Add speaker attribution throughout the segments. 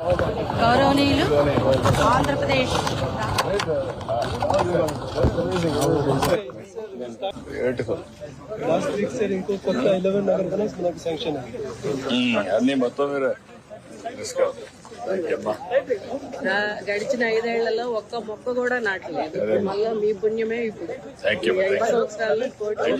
Speaker 1: గౌరవనీయులు Andhra Pradesh.
Speaker 2: Beautiful
Speaker 3: last week sir ఇంకో కొత్త ఎలెవెన్ నగర్ కనెక్ట్ మనకు శాంక్షన్ అయింది
Speaker 2: అన్ని మొత్తం మీరు తీసుకో అమ్మా.
Speaker 4: రా- గడిచిన ఐదేళ్ళలో ఒక్క మొక్క కూడా నాటలేదు. మళ్ళా మీ పుణ్యమే ఇప్పుడు. ఐదు సంవత్సరాలు కోటి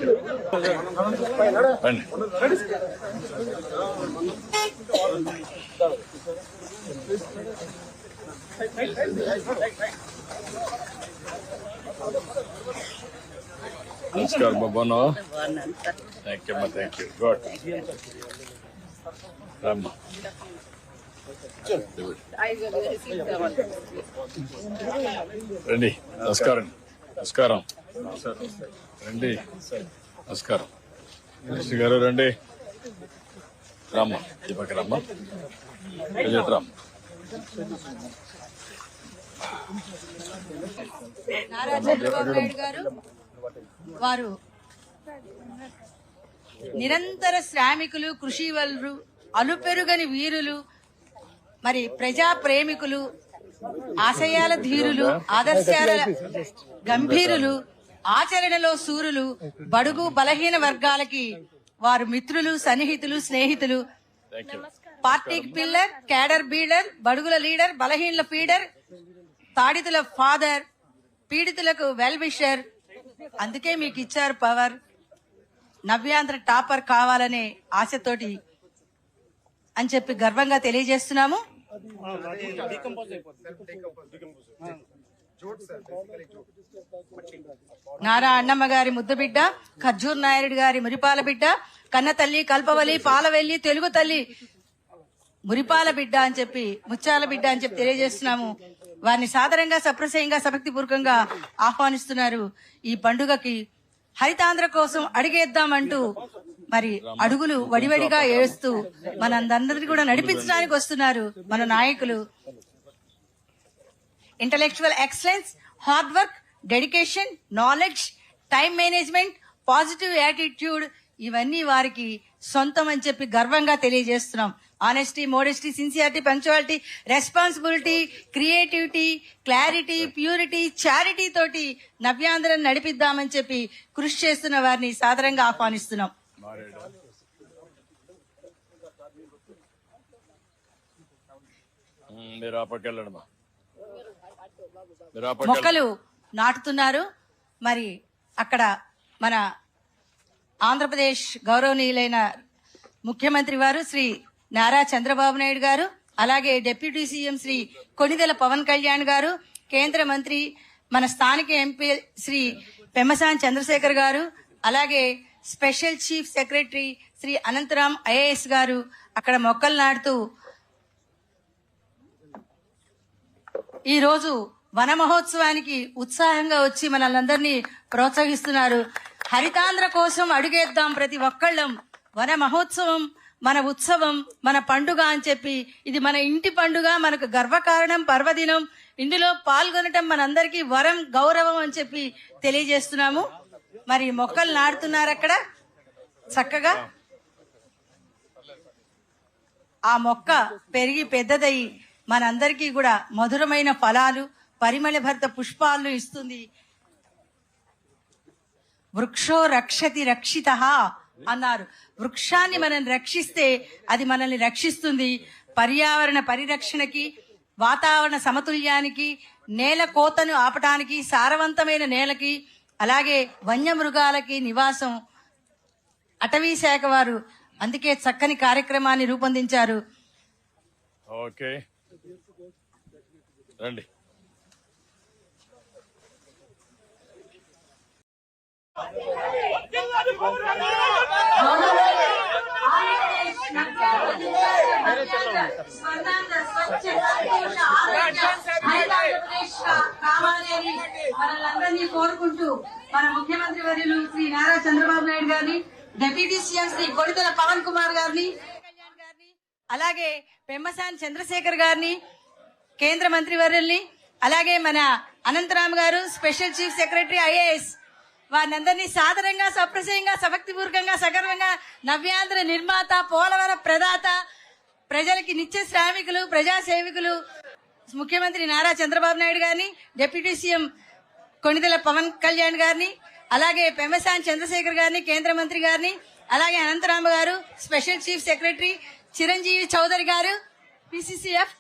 Speaker 2: నమస్కారం బాబాను థ్యాంక్ యూ అమ్మా థ్యాంక్ యూ గుడ్ రమ్మా. రండి. నమస్కారం. నమస్కారం. రండి. నమస్కారం. మినిస్టర్ గారు రండి. రామ్మ. ఈ పక్క రమ్మ. రామ్మ.
Speaker 1: నారా చంద్రబాబు నాయుడు గారు వారు నిరంతర శ్రామికులు కృషి వలరు అలుపెరుగని వీరులు మరి ప్రజా ప్రేమికులు ఆశయాల ధీరులు ఆదర్శాల గంభీరులు ఆచరణలో సూరులు బడుగు బలహీన వర్గాలకి వారు మిత్రులు సన్నిహితులు స్నేహితులు పార్టీకి పిల్లర్ క్యాడర్ బీడర్ బడుగుల లీడర్ బలహీనల ఫీడర్ తాడితుల ఫాదర్ పీడితులకు వెల్ విషర్ అందుకే మీకు ఇచ్చారు పవర్. నవ్యాంధ్ర టాపర్ కావాలనే ఆశతోటి అని చెప్పి గర్వంగా తెలియజేస్తున్నాము. నారా అన్నమ్మ గారి ముద్దు బిడ్డ ఖర్జూర్ నాయుడు గారి మురిపాల బిడ్డ కన్న తల్లి కల్పవలి పాలవెల్లి తెలుగు తల్లి మురిపాల బిడ్డ అని చెప్పి ముచ్చాల బిడ్డ అని చెప్పి తెలియజేస్తున్నాము. వారిని సాదరంగా సప్రసయంగా సభక్తి పూర్వకంగా ఆహ్వానిస్తున్నారు. ఈ పండుగకి హరితాంధ్ర కోసం అడిగేద్దామంటూ మరి అడుగులు వడివడిగా ఏడుస్తూ మనందరినీ కూడా నడిపించడానికి వస్తున్నారు మన నాయకులు. Intellectual excellence hard work dedication knowledge time management positive attitude ఇవన్నీ వారికి సొంతం అని చెప్పి గర్వంగా తెలియజేస్తున్నాం. Honesty modesty sincerity punctuality responsibility creativity clarity purity charity తోటి నవ్యాంధ్రం నడిపిద్దామని చెప్పి కృషి చేస్తున్న వారిని సాదరంగా ఆహ్వానిస్తున్నాం.
Speaker 2: మీరు ఆ పక్క వెళ్ళండి మీరు ఆ పక్క
Speaker 1: మొక్కలు నాటుతున్నారు. మరి అక్కడ మన ఆంధ్రప్రదేశ్ గౌరవనీయులైన ముఖ్యమంత్రి వారు శ్రీ నారా చంద్రబాబు నాయుడు గారు అలాగే డిప్యూటీ సీఎం శ్రీ కొనిదెల పవన్ కళ్యాణ్ గారు కేంద్ర మంత్రి మన స్థానిక ఎంపీ శ్రీ పెమ్మసాని చంద్రశేఖర్ గారు అలాగే special chief secretary Shri Anantharam IAS garu అక్కడ మొక్కలు నాటుతూ ఈరోజు వన మహోత్సవానికి ఉత్సాహంగా వచ్చి మనల్ని ప్రోత్సహిస్తున్నారు. హరితాంధ్ర కోసం అడుగేద్దాం ప్రతి ఒక్కళ్ళం. వన మహోత్సవం మన ఉత్సవం మన పండుగ అని చెప్పి ఇది మన ఇంటి పండుగ మనకు గర్వకారణం పర్వదినం. ఇందులో పాల్గొనటం మనందరికీ వరం గౌరవం అని చెప్పి తెలియజేస్తున్నాము. మరి మొక్కలు నాటుతున్నారు అక్కడ చక్కగా ఆ మొక్క పెరిగి పెద్దదయ్యి మనందరికీ కూడా మధురమైన ఫలాలు పరిమళ భర్త పుష్పాలను ఇస్తుంది. వృక్షో రక్షతి రక్షిత అన్నారు. వృక్షాన్ని మనం రక్షిస్తే అది మనల్ని రక్షిస్తుంది. పర్యావరణ పరిరక్షణకి వాతావరణ సమతుల్యానికి నేల కోతను ఆపటానికి సారవంతమైన నేలకి అలాగే వన్యమృగాలకి నివాసం. అటవీ శాఖ వారు అందుకే చక్కని కార్యక్రమాన్ని రూపొందించారు.
Speaker 2: ఓకే. రండి.
Speaker 1: మనల్ని కోరుకుంటూ మన ముఖ్యమంత్రి వర్యులు శ్రీ నారా చంద్రబాబు నాయుడు గారిని డిప్యూటీ సీఎం శ్రీ కొడితల పవన్ కుమార్ గారిని కళ్యాణ్ గారిని అలాగే పెమ్మసాని చంద్రశేఖర్ గారిని కేంద్ర మంత్రి వర్యుల్ని అలాగే మన Anantharam garu special chief secretary IAS వారినందరినీ సాదరంగా సప్రశయంగా సభక్తిపూర్వకంగా సగర్వంగా నవ్యాంధ్ర నిర్మాత పోలవర ప్రదాత ప్రజలకి నిత్య శ్రామికులు ప్రజాసేవికులు ముఖ్యమంత్రి నారా చంద్రబాబు నాయుడు గారిని డిప్యూటీ సీఎం కొణిదెల పవన్ కళ్యాణ్ గారిని అలాగే పెమసాన్ చంద్రశేఖర్ గారిని కేంద్ర మంత్రి గారిని అలాగే Anantharama garu special chief secretary Chiranjeevi Chowdary garu PCCF